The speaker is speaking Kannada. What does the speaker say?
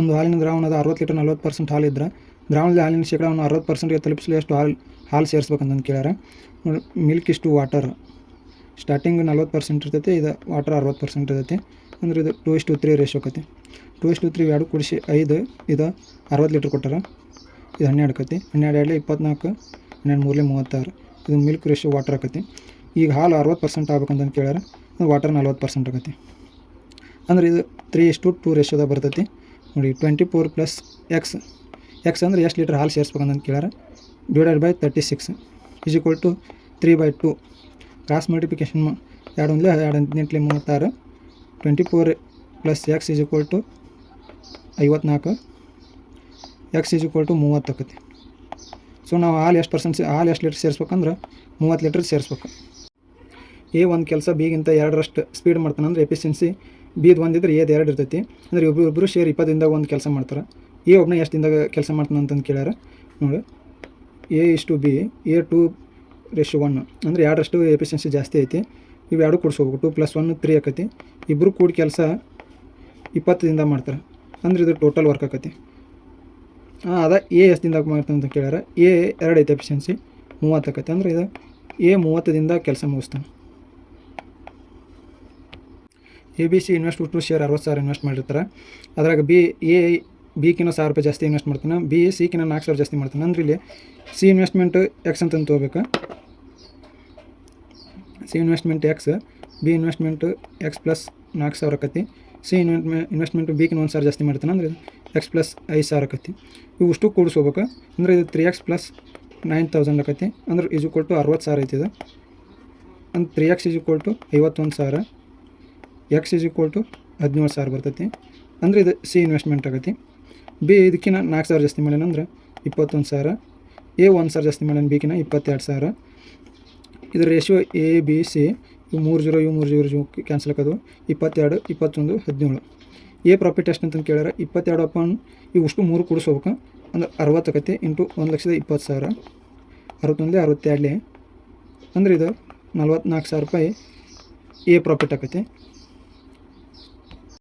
ಒಂದು ಹಾಲಿನ ದ್ರಾವಣದ ಅರವತ್ತು ಲೀಟರ್ ನಲ್ವತ್ತು ಪರ್ಸೆಂಟ್ ಹಾಲು ಇದ್ದರೆ ದ್ರಾವಣದ ಹಾಲಿನ ಶೇಕಡವನ್ನು ಅರವತ್ತು ಪರ್ಸೆಂಟ್ಗೆ ತಲುಪಿಸಲು ಎಷ್ಟು ಹಾಲು ಹಾಲು ಸೇರಿಸ್ಬೇಕಂತ ಕೇಳ್ಯಾರ. ಮಿಲ್ಕ್ ಇಷ್ಟು ವಾಟರ್ ಸ್ಟಾರ್ಟಿಂಗ್ ನಲ್ವತ್ತು ಪರ್ಸೆಂಟ್ ಇರ್ತೈತಿ, ಇದು ವಾಟರ್ ಅರವತ್ತು ಪರ್ಸೆಂಟ್ ಇರ್ತೈತಿ. ಅಂದ್ರೆ ಇದು ಟೂ ಇಷ್ಟು ತ್ರೀ ರೇಷ್ ಆಕತಿ. ಟೂ ಇಷ್ಟು ತ್ರೀ ಎರಡು ಕುಡಿಸಿ ಐದು, ಇದು ಅರವತ್ತು ಲೀಟ್ರ್ ಕೊಟ್ಟಾರ. ಇದು ಹನ್ನೆರಡು ಆಕತಿ. ಹನ್ನೆರಡು ಎರಡು ಇಪ್ಪತ್ನಾಲ್ಕು, ಹನ್ನೆರಡು ಮೂರಲೆ ಮೂವತ್ತಾರು. ಇದು ಮಿಲ್ಕ್ ರೇಷೋ ವಾಟರ್ ಆಕತಿ. ಈಗ ಹಾಲು ಅರವತ್ತು ಪರ್ಸೆಂಟ್ ಆಗ್ಬೇಕಂತ ಕೇಳ್ಯಾರ. ವಾಟರ್ ನಲ್ವತ್ತು ಪರ್ಸೆಂಟ್ ಆಗತ್ತೆ ಅಂದ್ರೆ ಇದು ತ್ರೀ ಇಷ್ಟು ಟೂ ರೇಷೋದಾಗ ಬರ್ತೈತಿ. ನೋಡಿ twenty four plus X X ಅಂದ್ರೆ ಎಷ್ಟು ಲೀಟ್ರ್ ಹಾಲು ಸೇರಿಸ್ಬೇಕಂತ ಕೇಳ್ಯಾರ? Divided by thirty six is equal to three by two cross multiplication ಎರಡು ಒಂದಲೇ ಎರಡು ಹದಿನೆಂಟಲೆ ಮೂವತ್ತಾರು. Twenty four plus X is equal to ಐವತ್ನಾಲ್ಕು. ಎಕ್ಸ್ ಈಸ್ ಈಕ್ವಲ್ ಟು ಮೂವತ್ತು ಆಕತಿ. ಸೊ ನಾವು ಹಾಲು ಎಷ್ಟು ಪರ್ಸೆಂಟ್ ಹಾಲು ಎಷ್ಟು ಲೀಟ್ರ್ ಸೇರಿಸ್ಬೇಕಂದ್ರೆ ಮೂವತ್ತು ಲೀಟ್ರ್ ಸೇರಿಸ್ಬೇಕು. ಎ ಒಂದು ಕೆಲಸ ಬಿಗಿಂತ ಎರಡರಷ್ಟು ಸ್ಪೀಡ್ ಮಾಡ್ತಾನಂದ್ರೆ ಎಫಿಷಿಯನ್ಸಿ ಬಿದು ಒಂದಿದ್ರೆ ಎದು ಎರಡು ಇರ್ತೈತಿ. ಅಂದ್ರೆ ಇಬ್ಬರು ಇಬ್ಬರು ಶೇರ್ ದಿನದಾಗ ಒಂದು ಕೆಲಸ ಮಾಡ್ತಾರೆ. ಎ ಒಬ್ಬನೇ ಎಷ್ಟು ದಿನದಾಗ ಕೆಲಸ ಮಾಡ್ತಾನೆ ಅಂತಂದು ಕೇಳ್ಯಾರ. ನೋಡಿ, ಎ ಇಷ್ಟು B, A two ratio one. ಅಂದರೆ ಎರಡರಷ್ಟು ಎಫಿಷಿಯನ್ಸಿ ಜಾಸ್ತಿ ಐತಿ. ಇವು ಎರಡು ಕೂಡಿಸ್ಕೋಬೇಕು. ಟು ಪ್ಲಸ್ ಒನ್, ತ್ರೀ ಆಕತಿ. ಇಬ್ಬರು ಕೂಡಿ ಕೆಲಸ ಇಪ್ಪತ್ತು ದಿನದ ಮಾಡ್ತಾರೆ. ಅಂದ್ರೆ ಇದು ಟೋಟಲ್ ವರ್ಕ್ ಆಕತಿ. ಹಾಂ ಅದ ಎ ಎಷ್ಟು ದಿನದಾಗ ಮಾಡ್ತಾನೆ ಅಂತ ಕೇಳ್ಯಾರ. ಎ ಎರಡು ಐತೆ ಎಫಿಷಿಯನ್ಸಿ, ಮೂವತ್ತು ಆಕತಿ. ಅಂದ್ರೆ ಇದು ಎ ಮೂವತ್ತದಿಂದ ಕೆಲಸ ಮುಗಿಸ್ತಾನೆ. A B C invest to share ಅರವತ್ತು ಸಾವಿರ ಇನ್ವೆಸ್ಟ್ ಮಾಡಿರ್ತಾರೆ. ಅದ್ರಾಗ ಬಿ ಎ ಬಿಕಿನ ಸಾವಿರ ರೂಪಾಯಿ ಜಾಸ್ತಿ ಇನ್ವೆಸ್ಟ್ ಮಾಡ್ತಾನೆ. ಬಿ ಎ ಸಿಕಿನ ನಾಲ್ಕು ಸಾವಿರ ಜಾಸ್ತಿ ಮಾಡ್ತಾನೆ. ಅಂದ್ರೆ ಇಲ್ಲಿ ಸಿ ಇನ್ವೆಸ್ಟ್ಮೆಂಟ್ ಎಕ್ಸ್ ಅಂತ ತೊಗೋಬೇಕು C investment X B investment X plus ನಾಲ್ಕು ಸಾವಿರ ಆಕತಿ. ಸಿ ಇನ್ವೆಸ್ಟ್ಮೆ ಇನ್ವೆಸ್ಟ್ಮೆಂಟು ಬಿಕಿನ ಒಂದು ಸಾವಿರ ಜಾಸ್ತಿ ಮಾಡ್ತಾನೆ. ಅಂದರೆ ಎಕ್ಸ್ ಪ್ಲಸ್ ಐದು ಸಾವಿರ ಆಕತಿ. ಇವು ಅಷ್ಟು ಕೂಡಿಸ್ಕೋಬೇಕು. ಅಂದರೆ ಇದು three X plus nine thousand ಆಕತಿ. ಅಂದ್ರೆ ಇಜು ಕೊಟ್ಟು ಅರವತ್ತು ಸಾವಿರ ಐತಿದೆ ಅಂದ್ರೆ ತ್ರೀ ಎಕ್ಸ್ ಈಜು ಕೊಟ್ಟು ಐವತ್ತೊಂದು ಸಾವಿರ. ಎಕ್ಸ್ ಇಸ್ ಈಕ್ವಲ್ ಟು ಹದಿನೇಳು ಸಾವಿರ ಬರ್ತೈತಿ. ಅಂದ್ರೆ ಇದು ಸಿ ಇನ್ವೆಸ್ಟ್ಮೆಂಟ್ ಆಗೈತಿ. ಬಿ ಇದಕ್ಕಿಂತ ನಾಲ್ಕು ಸಾವಿರ ಜಾಸ್ತಿ ಮಾಡ್ಯಾನ ಅಂದ್ರೆ ಇಪ್ಪತ್ತೊಂದು ಸಾವಿರ. ಎ ಒಂದು ಸಾವಿರ ಜಾಸ್ತಿ ಮಾಡ್ಯಾನ ಬಿಕಿನ ಇಪ್ಪತ್ತೆರಡು ಸಾವಿರ. ಇದು ರೇಷಿಯೋ ಎ ಬಿ ಸಿ ಇವು ಮೂರು ಜೀರೋ, ಇವು ಮೂರು ಜೀರೋ ಕ್ಯಾನ್ಸಲ್ ಆಗೋದು. ಇಪ್ಪತ್ತೆರಡು, ಇಪ್ಪತ್ತೊಂದು, ಹದಿನೇಳು. ಎ ಪ್ರಾಫಿಟ್ ಎಷ್ಟು ಅಂತಂದು ಕೇಳ್ಯಾರ? ಇಪ್ಪತ್ತೆರಡು ಅಪಾನ್ ಇವು ಅಷ್ಟು ಮೂರು ಕೂಡಿಸ್ಬೇಕು. ಅಂದ್ರೆ ಅರವತ್ತು ಆಕತಿ ಇಂಟು ಒಂದು ಲಕ್ಷದ ಇಪ್ಪತ್ತು ಸಾವಿರ. ಅರವತ್ತೊಂದೇ ಅರವತ್ತೆರಡಲೇ. ಅಂದ್ರೆ ಇದು ನಲ್ವತ್ನಾಲ್ಕು ಸಾವಿರ ರೂಪಾಯಿ ಎ ಪ್ರಾಫಿಟ್ ಆಕತಿ